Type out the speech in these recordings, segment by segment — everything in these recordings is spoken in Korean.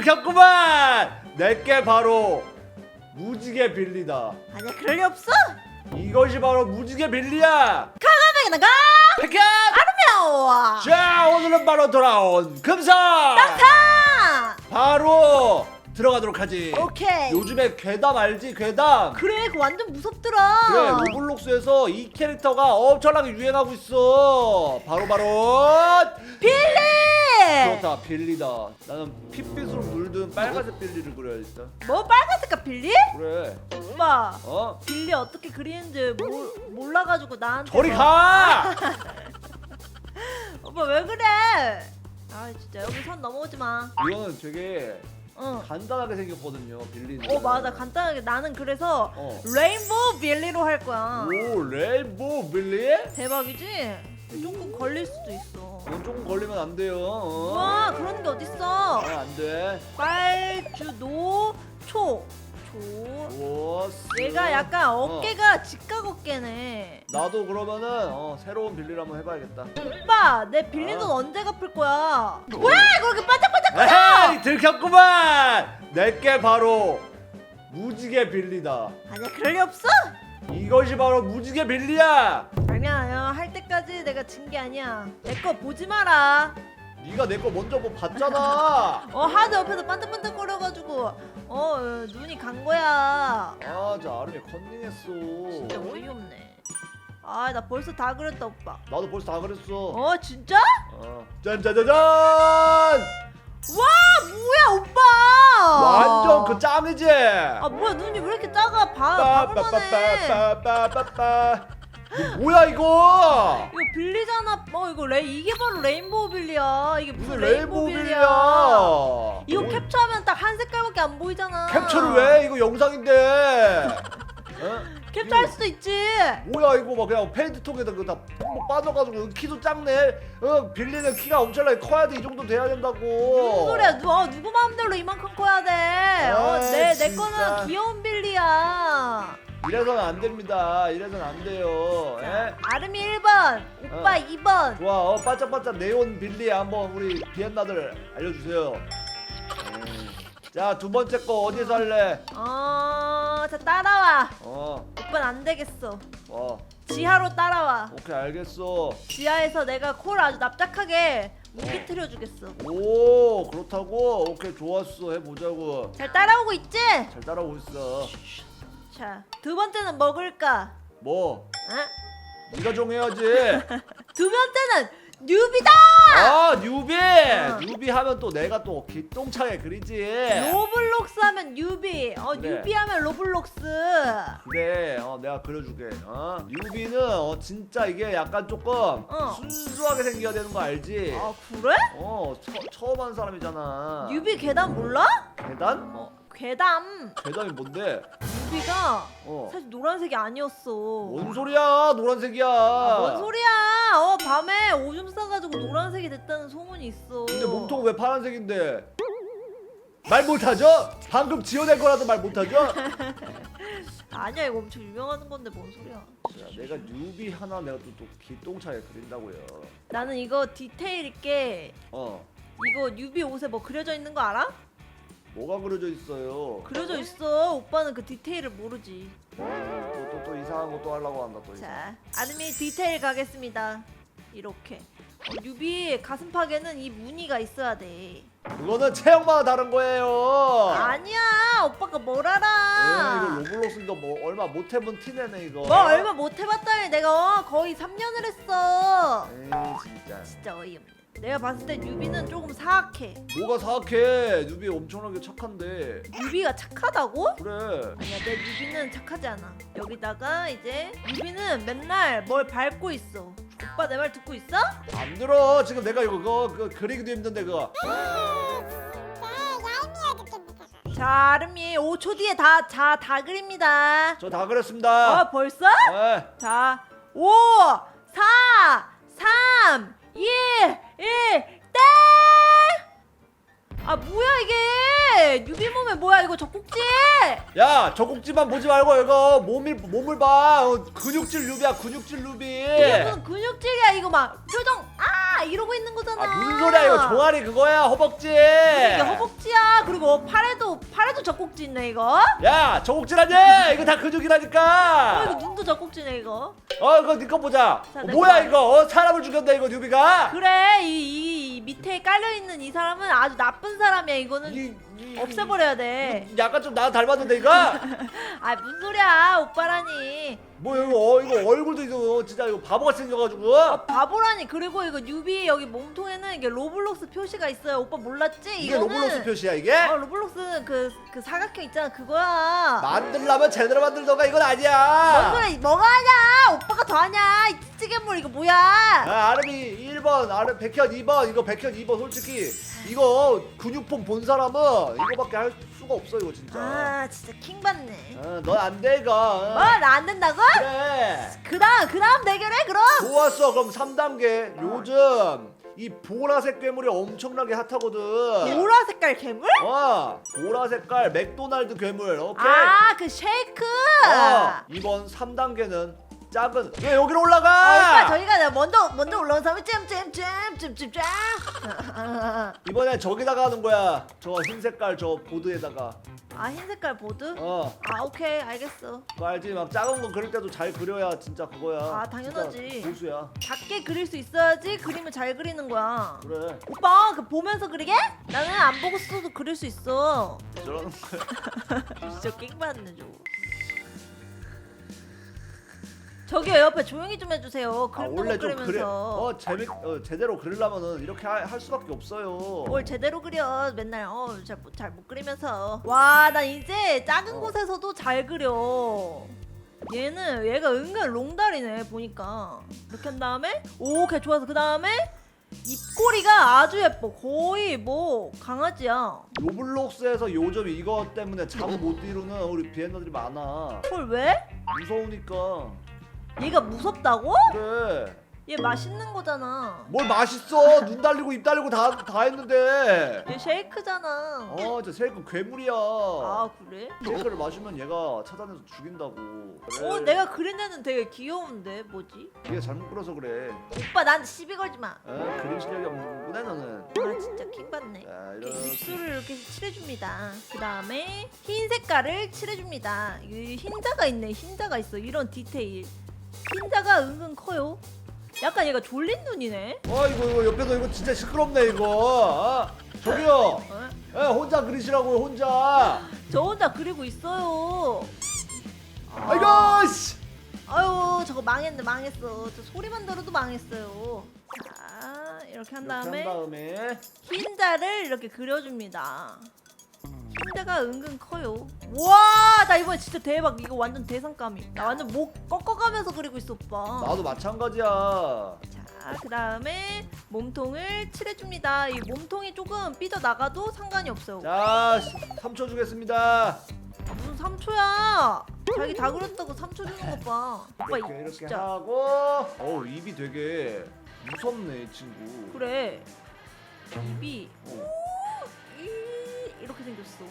들켰구만! 내게 바로 무지개 빌리다. 아니야 그럴 리 없어? 이것이 바로 무지개 빌리야! 가만히 나가 팩캡 아르미야 자 오늘은 바로 돌아온 금성 타 바로 들어가도록 하지. 오케이. 요즘에 괴담 알지 괴담? 그래 그거 완전 무섭더라. 그래 로블록스에서 이 캐릭터가 엄청나게 유행하고 있어. 바로 바로 빌리 그렇다 빌리다. 나는 핏빛으로 물든 빨간색 빌리를 그려야겠다 뭐 빨간색깔 빌리? 그래. 오빠 어? 빌리 어떻게 그리는지 몰, 몰라가지고 나한테 저리 뭐- 가! 오빠 왜 그래? 아 진짜 여기 선 넘어오지 마. 이거는 되게 응. 간단하게 생겼거든요 빌리는. 어 맞아. 간단하게. 나는 그래서 어. 레인보우 빌리로 할 거야. 오 레인보우 빌리? 대박이지? 조금 걸릴 수도 있어 이건 조금 걸리면 안 돼요 어? 우와 그런 게 어딨어 아, 안 돼 빨주노 초 초. 오 얘가 약간 어깨가 직각 어깨네. 나도 그러면은 어, 새로운 빌리를 한번 해봐야겠다 오빠, 내 빌린 돈 아. 언제 갚을 거야? 왜 그렇게 반짝반짝? 에헤이 들켰구만 내게 바로 무지개 빌리다 아니야, 그럴 리 없어. 이것이 바로 무지개 빌리야 때까지 내가 진 게 아니야. 내 거 보지 마라. 네가 내 거 먼저 뭐 봤잖아 어, 하드 옆에서 반짝반짝 거려가지고 어 눈이 간 거야. 아 저 아름이 컨닝했어 진짜 어이없네. 아, 나 벌써 다 그렸다, 오빠. 나도 벌써 다 그랬어 어, 진짜? 어. 짠짜자잔 와, 뭐야, 오빠? 완전 그 짱이지 아, 뭐야, 눈이 왜 이렇게 작아? 봐, 봐볼만해. 빠빠빠빠빠빠빠 이거 뭐야 이거 이거 빌리잖아. 어 이거 레 이게 바로 레인보우 빌리야. 이게 무슨 무슨 레인보우 빌리야? 빌리야 이거 뭐, 캡처하면 딱 한 색깔밖에 안 보이잖아. 캡처를 왜 이거 영상인데 어? 캡처할 수도 있지. 뭐야 이거 막 그냥 페인트통에다 그다 뭐 빠져가지고 키도 작네 어 빌리는 키가 엄청나게 커야 돼 이 정도 돼야 된다고 무슨 소리야? 누, 어, 누구 마음대로 이만큼 커야 돼. 어, 아이, 내, 내 진짜. 거는 귀여운 빌리야. 이래서는 안 됩니다 이래서는 안 돼요 예? 아름이 1번, 오빠 어. 2번. 좋아 어 반짝반짝 네온 빌리 한번 우리 비엔나들 알려주세요 음. 자 두 번째 거 어디서 할래 어, 자 따라와. 어 오빠는 안 되겠어. 어, 지하로 따라와. 오케이 알겠어 지하에서 내가 코를 아주 납작하게 무기트려 주겠어. 오 그렇다고 오케이 좋았어 해보자고 잘 따라오고 있지? 잘 따라오고 있어 자, 두 번째는 먹을까? 뭐 어? 네가 정해야지 두 번째는 뉴비다! 아 뉴비 어. 뉴비 하면 또 내가 또 기똥차게 그리지 로블록스 하면 뉴비, 어 그래. 뉴비 하면 로블록스. 그래 어 내가 그려줄게 어 뉴비는 어 진짜 이게 약간 조금 어. 순수하게 생겨야 되는 거 알지 아 그래? 어 처, 처음 하는 사람이잖아 뉴비 괴담 몰라? 계단 어 괴담. 계단이 뭔데 뉴비가 어 사실 노란색이 아니었어. 뭔 소리야 노란색이야 아, 뭔 소리야? 어 밤에 오줌 싸가지고 노란색이 됐다는 소문이 있어. 근데 몸통은 왜 파란색인데 말 못하죠? 방금 지어낸 거라도 말 못하죠? 아니야 이거 엄청 유명한 건데 뭔 소리야? 자, 내가 뉴비 하나 내가 또, 또 기똥차게 그린다고요 나는 이거 디테일 있게 어 이거 뉴비 옷에 뭐 그려져 있는 거 알아? 뭐가 그려져 있어요 그려져 있어. 오빠는 그 디테일을 모르지. 또 또 또 이상한 거 또 하려고 한다 또 이상 자, 아름이 디테일 가겠습니다. 이렇게. 어, 뉴비 가슴팍에는 이 무늬가 있어야 돼. 그거는 체형마다 다른 거예요 아니야, 오빠가 뭘 에, 알아? 이거 로블록스 이거 뭐 얼마 못 해본 티내네 이거 뭐 얼마 못 해봤다니 내가 어, 거의 3년을 했어. 에이 진짜 진짜 어이없네. 내가 봤을 때 뉴비는 조금 사악해. 뭐가 사악해 뉴비 엄청나게 착한데 뉴비가 착하다고? 그래 아니야, 내 뉴비는 착하지 않아. 여기다가 이제 뉴비는 맨날 뭘 밟고 있어. 오빠 내 말 듣고 있어? 안 들어 지금 내가 이거 그거, 그거 그리기도 힘든데 그거 자, 아름이 5초 뒤에 다, 자, 다 그립니다. 저 다 그렸습니다 어, 벌써? 네. 자, 5, 4, 야 젖꼭지만 보지 말고 이거 몸을 몸을 봐 어, 근육질 루비야 근육질 루비 이게 무슨 근육질이야, 이거 막. 표정, 아! 이러고 있는 거잖아. 아 무슨 소리야 이거 종아리 그거야 허벅지 이게 허벅지야. 그리고 팔에도 팔에도 젖꼭지 있네 이거. 야 저곡질하냐 이거 다어 근육이라니까 이거 눈도 젖꼭지네 이거. 어 이거 니거 보자 자, 어, 내 뭐야 거. 이거 어, 사람을 죽였다 이거 뉴비가 그래 이, 이 밑에 깔려 있는 이 사람은 아주 나쁜 사람이야 이거는 이, 이, 없애버려야 돼. 이- 약간 좀 나 닮았는데 이거 아 무슨 소리야 오빠라니. 뭐 이거 어, 이거 얼굴도 이거 진짜 이거 바보같이 생겨가지고 바보라니 그리고 이거 뉴비 여기 몸통에는 이게 로블록스 표시가 있어요. 오빠 몰랐지? 이게 이거는 로블록스 표시야 이게 어 로블록스 그, 그 사각형 있잖아 그거야. 만들려면 제대로 만들던가 이건 뭔 아니야 소리야 뭐가 하냐? 오빠가 더 하냐? 이 찌개물 이거 뭐야? 아, 아름이 1번, 아름 백현 2번, 이거 백현 2번 솔직히 이거 근육폼 본 사람은 이거밖에 할 수가 없어 이거 진짜. 아 진짜 킹 받네. 어, 넌안 돼. 어. 뭐나안 된다고? 그래. 그다음 그다음 대결해 그럼. 좋았어. 그럼 3단계. 요즘 이 보라색 괴물이 엄청나게 핫하거든. 보라 색깔 괴물? 어, 보라 색깔 맥도날드 괴물. 오케이. 아 그 쉐이크. 어, 이번 3단계는 작은. 왜 여기로 아, 올라가? 오빠 저희가 내가 먼저 먼저 올라온 사람이 잼잼잼잼잼잼. 이번엔 저기다가 하는 거야. 저 흰 색깔 저 보드에다가. 아 흰 색깔 보드? 어. 아 오케이 알겠어. 그거 알지? 막 작은 거 그릴 때도 잘 그려야 진짜 그거야. 아, 당연하지. 진짜 고수야. 작게 그릴 수 있어야지 그림을 잘 그리는 거야. 그래. 오빠 그 보면서 그리게? 나는 안 보고 써도 그릴 수 있어. 저러는 거야. 진짜 깽 받네 저. 저기요 옆에 조용히 좀 해주세요. 아, 그림도 원래 못좀 그래. 그리면서. 어 재밌 어, 제대로 그리려면은 이렇게 하- 할 수밖에 없어요. 뭘 제대로 그려 맨날 어잘못 못 그리면서 와 나 이제 작은 어. 곳에서도 잘 그려 얘는 얘가 은근 롱다리네 보니까 이렇게 한 다음에 오걔 좋아서 그 다음에 입꼬리가 아주 예뻐 거의 뭐 강아지야 로블록스에서 요즘 이거 때문에 잠 못 이루는 우리 비엔나들이 많아. 헐 왜? 무서우니까. 얘가 무섭다고? 그래. 얘 맛있는 거잖아 뭘 맛있어? 눈 달리고 입 달리고 다 다 했는데. 얘 쉐이크잖아 어, 저 쉐이크 괴물이야. 아 그래? 쉐이크를 마시면 얘가 찾아내서 죽인다고. 그래. 어 내가 그린 애는 되게 귀여운데 뭐지? 네가 잘못 그려서 그래. 오빠 나한테 시비 걸지 마 어? 그림 실력이 없는 구나 너는. 아 진짜 킹받네 자, 이렇게 이렇게. 입술을 이렇게 칠해줍니다. 그 다음에 흰 색깔을 칠해줍니다. 이 흰자가 있네. 흰자가 있어. 이런 디테일. 흰자가 은근 커요. 약간 얘가 졸린 눈이네. 어 이거 이거 옆에서 이거 진짜 시끄럽네 이거. 아, 저기요. 어? 예, 혼자 그리시라고요 혼자. 저 혼자 그리고 있어요. 아이고 씨. 아유 저거 망했네 망했어. 저 소리만 들어도 망했어요. 자 이렇게 한 이렇게 다음에 한 다음에 흰자를 이렇게 그려줍니다. 흰자가 은근 커요. 와, 나 이번에 진짜 대박. 이거 완전 대상감이. 나 완전 목 꺾어가면서 그리고 있어, 오빠. 나도 마찬가지야. 자, 그 다음에 몸통을 칠해줍니다. 이 몸통이 조금 삐져나가도 상관이 없어요. 자, 3초 주겠습니다. 아, 무슨 3초야? 자기 다 그렸다고 3초 주는 것 봐. 오빠, 이렇게 이 이렇게 진짜. 하고. 어우 입이 되게 무섭네 이 친구. 그래. 입이 어. 생겼어.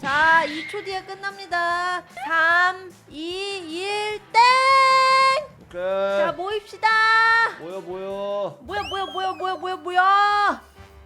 자, 2초 뒤에 끝납니다. 3, 2, 1, 땡! 자, 오케이. 모입시다. 보여 보여. 뭐야, 뭐야, 뭐야, 뭐야, 뭐야, 뭐야.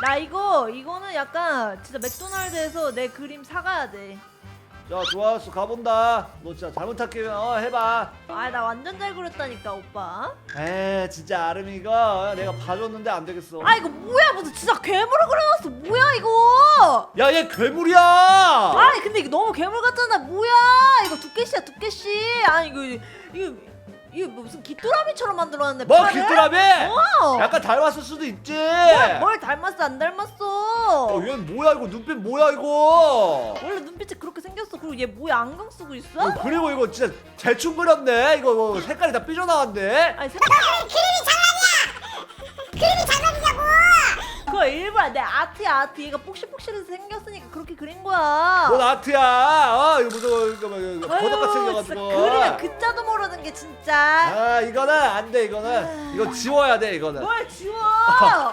나 이거, 이거는 약간 진짜 맥도날드에서 내 그림 사가야 돼. 자 좋았어 가본다. 너 진짜 잘못할게 어 해봐. 아, 나 완전 잘 그렸다니까, 오빠. 에 진짜 아름이가 내가 봐줬는데 안 되겠어. 아, 이거 뭐야? 무슨 진짜 괴물을 그려놨어. 뭐야, 이거? 야 얘 괴물이야. 아니 근데 이거 너무 괴물 같잖아 뭐야 이거 두께씨야 두께씨 아니 이거 이거 이거 무슨 귀뚜라미처럼 만들어놨네 뭐 팔을? 귀뚜라미? 어 약간 닮았을 수도 있지. 뭘, 뭘 닮았어 안 닮았어 어, 얘 뭐야 이거 눈빛 뭐야 이거? 원래 눈빛이 그렇게 생겼어 그리고 얘 뭐야 안경 쓰고 있어? 어, 그리고 이거 진짜 대충 그렸네. 이거 뭐 색깔이 다 삐져나왔네. 아니 색깔 그 거 일부러 내 아트야 아트. 얘가 폭실폭실해서 생겼으니까 그렇게 그린 거야. 뭔 아트야? 어 이거 무슨 이거 뭐 이거 버섯같이 아유, 생겨가지고. 진짜 그림에 글자도 모르는 게 진짜. 아 이거는 안 돼 이거는. 이거 지워야 돼 이거는. 뭘 지워?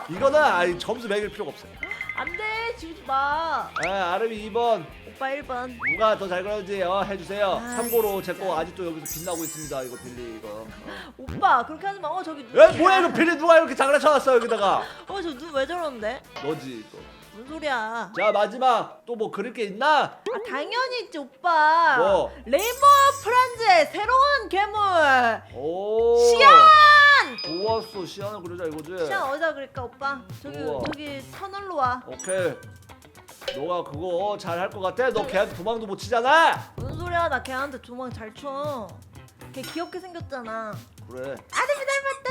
이거는 아니 점수 매길 필요가 없어. 안돼. 지우지 마. 아 아름이 2번 오빠 1번. 누가 더 잘 그렸는지 어, 해주세요. 아, 참고로 제. 거 아직도 여기서 빛나고 있습니다 이거 빌리 이거. 오빠 그렇게 하지 마 어 저기 눈에 뭐야 이거 빌리 누가 이렇게 장난쳐 놨어 여기다가? 어저 눈 왜 저러는데? 너지 이거. 무슨 소리야. 자 마지막. 또 뭐 그릴 게 있나? 아 당연히 있지 오빠. 뭐? 레인보우 프렌즈의 새로운 괴물. 오. 시안! 좋았어. 시안을 그리자 이거지. 시안 어디다 그릴까 오빠? 저기 우와. 저기 터널로 와. 오케이 너가 그거 잘 할 것 같아? 너 걔한테 도망도 못 치잖아! 무슨 소리야? 나 걔한테 도망 잘 쳐 걔 귀엽게 생겼잖아. 그래. 아름이 닮았다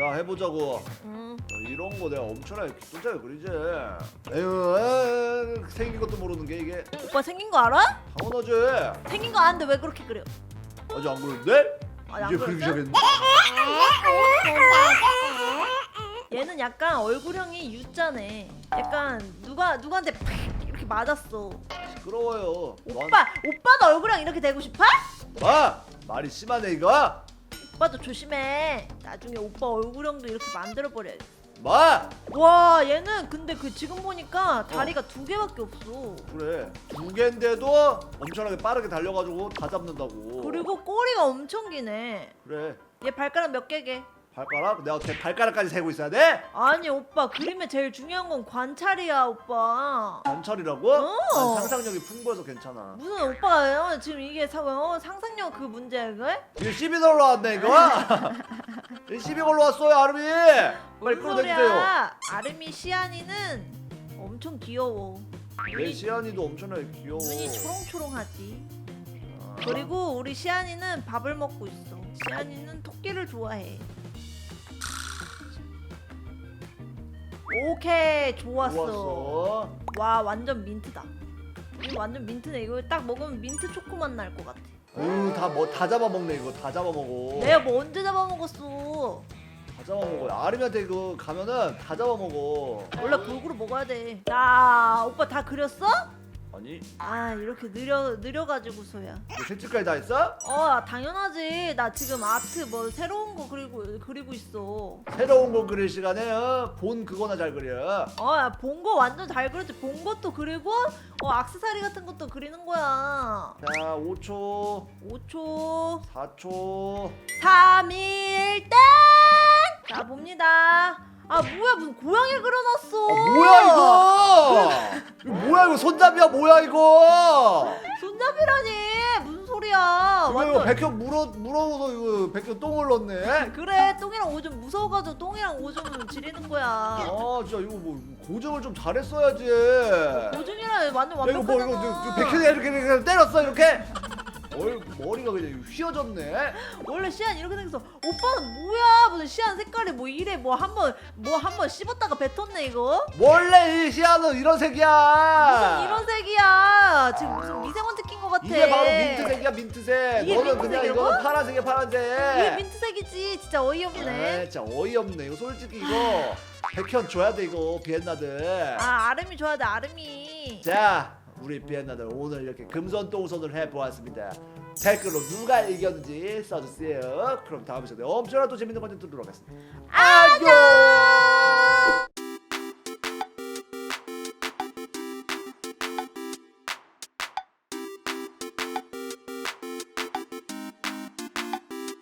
자 해보자고. 응. 야, 이런 거 내가 엄청나게 기똥차게 그리지. 에휴 에휴, 생긴 것도 모르는 게 이게. 오빠 생긴 거 알아? 당연하지. 생긴 거 아는데 왜 그렇게 그려? 아직 안 그렸는데? 아니, 안 이제 그렸어요? 시작했는데 얘는 약간 얼굴형이 U자네. 약간 누가 누구한테 팍 맞았어. 시끄러워요. 오빠 오빠도 얼굴형 이렇게 되고 싶어? 봐 말이 심하네 이거? 오빠도 조심해. 나중에 오빠 얼굴형도 이렇게 만들어 버려 마 와 얘는 근데 그 지금 보니까 다리가 두 개밖에 없어. 그래. 두 개인데도 엄청나게 빠르게 달려가지고 다 잡는다고. 그리고 꼬리가 엄청 기네. 그래. 얘 발가락 몇 개게? 발가락? 내가 걔 발가락까지 세고 있어야 돼? 아니 오빠 그림에 제일 중요한 건 관찰이야 오빠. 관찰이라고? 어. 난 상상력이 풍부해서 괜찮아. 무슨 오빠가 어, 지금 이게 사, 어, 상상력 그 문제야 그거? 이거 12 걸로 왔네 이거? 12 걸로 왔어요 아름이. 빨리 무슨 끌어내주세요. 소리야? 아름이 시안이는 엄청 귀여워. 내 시안이도 엄청나게 귀여워? 눈이 초롱초롱하지. 아, 그리고 우리 시안이는 밥을 먹고 있어. 시안이는 토끼를 좋아해 오케이 좋았어. 좋았어. 와 완전 민트다. 이거 완전 민트네. 이거 딱 먹으면 민트 초코 맛 날 것 같아. 으 다 뭐 다 잡아먹네 이거. 다 잡아먹어. 내가 뭐 언제 잡아먹었어? 다 잡아먹어. 아름이한테 이거 가면은 다 잡아먹어. 원래 골고루 먹어야 돼 야 오빠 다 그렸어? 아니 아 이렇게 느려 느려가지고서야. 너 색칠까지 다 했어? 어 당연하지. 나 지금 아트 뭐 새로운 거 그리고 그리고 있어. 새로운 거 그릴 시간에 어? 본 그거나 잘 그려. 어본 거 완전 잘 그렸지. 본 것도 그리고 어 악세사리 같은 것도 그리는 거야. 자 5초. 5초. 4초. 3 1 땡! 자 봅니다. 아 뭐야 무슨 고양이를 그려놨어. 아 뭐야 이거? 이거 뭐야 이거 손잡이야 뭐야 이거? 손잡이라니 무슨 소리야. 이거 이거 백현 물어 물어서 이거 백현 똥을 넣네. 그래 똥이랑 오줌 무서워가지고 똥이랑 오줌 지리는 거야. 아 진짜 이거 뭐 고정을 좀 잘했어야지. 오줌이랑 완전 야, 이거 뭐 완벽하잖아. 백현이 이렇게, 이렇게 때렸어 이렇게 얼 머리가 그냥 휘어졌네. 원래 시안 이렇게 생겼어 오빠는 뭐야? 무슨 시안 색깔이 뭐 이래? 뭐 한번 뭐 한 번 씹었다가 뱉었네 이거? 원래 이 시야는 이런 색이야. 무슨 이런 색이야? 지금 무슨 미세먼지 낀거 같아. 이게 바로 민트색이야 민트색. 이게 너는 그냥 민트색이라고? 이거는 파란색이야 파란색. 이게 민트색이지. 진짜 어이없네. 아, 진짜 어이없네. 이거 솔직히 이거 백현 줘야 돼 이거 비엔나들. 아 아름이 줘야 돼 아름이. 자 우리 비엔나들 오늘 이렇게 금손똥손을 해보았습니다. 댓글로 누가 이겼는지 써주세요. 그럼 다음 시간에 엄청나게 또 재밌는 컨텐츠 들어오겠습니다. 안녕